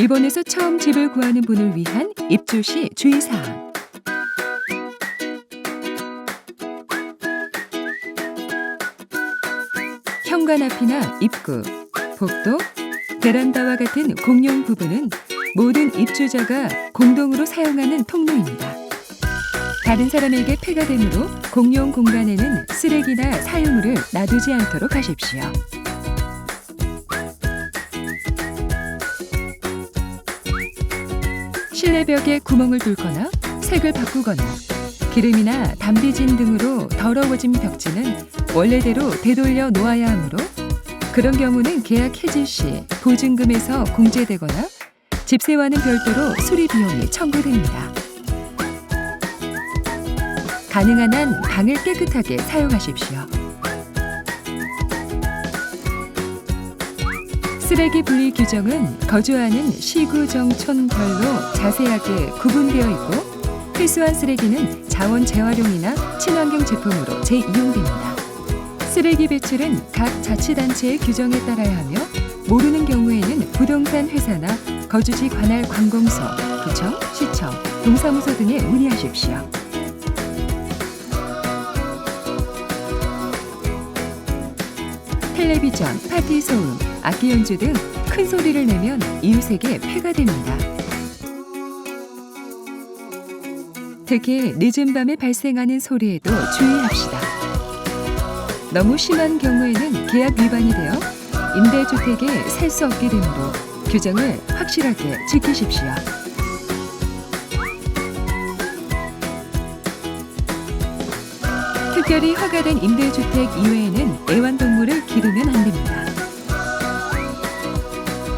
일본에서 처음 집을 구하는 분을 위한 입주 시 주의사항. 현관 앞이나 입구, 복도, 베란다와 같은 공용 부분은 모든 입주자가 공동으로 사용하는 통로입니다. 다른 사람에게 폐가 되므로 공용 공간에는 쓰레기나 사유물을 놔두지 않도록 하십시오. 실내 벽에 구멍을 뚫거나 색을 바꾸거나 기름이나 담비진 등으로 더러워진 벽지는 원래대로 되돌려 놓아야 하므로 그런 경우는 계약 해지 시 보증금에서 공제되거나 집세와는 별도로 수리 비용이 청구됩니다. 가능한 한 방을 깨끗하게 사용하십시오. 쓰레기 분리 규정은 거주하는 시구 정촌별로 자세하게 구분되어 있고 필수한 쓰레기는 자원 재활용이나 친환경 제품으로 재이용됩니다. 쓰레기 배출은 각 자치단체의 규정에 따라야 하며 모르는 경우에는 부동산 회사나 거주지 관할 관공서, 구청, 시청, 동사무소 등에 문의하십시오. 텔레비전, 파티 소음, 악기 연주 등 큰 소리를 내면 이웃에게 폐가 됩니다. 특히 늦은 밤에 발생하는 소리에도 주의합시다. 너무 심한 경우에는 계약 위반이 되어 임대주택에 살 수 없게 되므로 규정을 확실하게 지키십시오. 특별히 허가된 임대주택 이외에는 애완동물을 기르면 안 됩니다.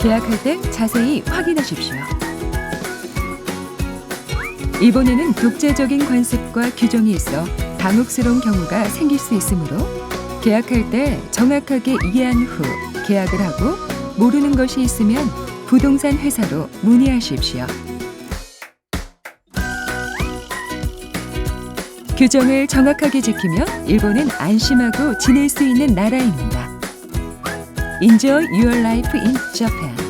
계약할 때 자세히 확인하십시오. 일본에는 독재적인 관습과 규정이 있어 당혹스러운 경우가 생길 수 있으므로 계약할 때 정확하게 이해한 후 계약을 하고 모르는 것이 있으면 부동산 회사로 문의하십시오. 규정을 정확하게 지키면 일본은 안심하고 지낼 수 있는 나라입니다. Enjoy your life in Japan.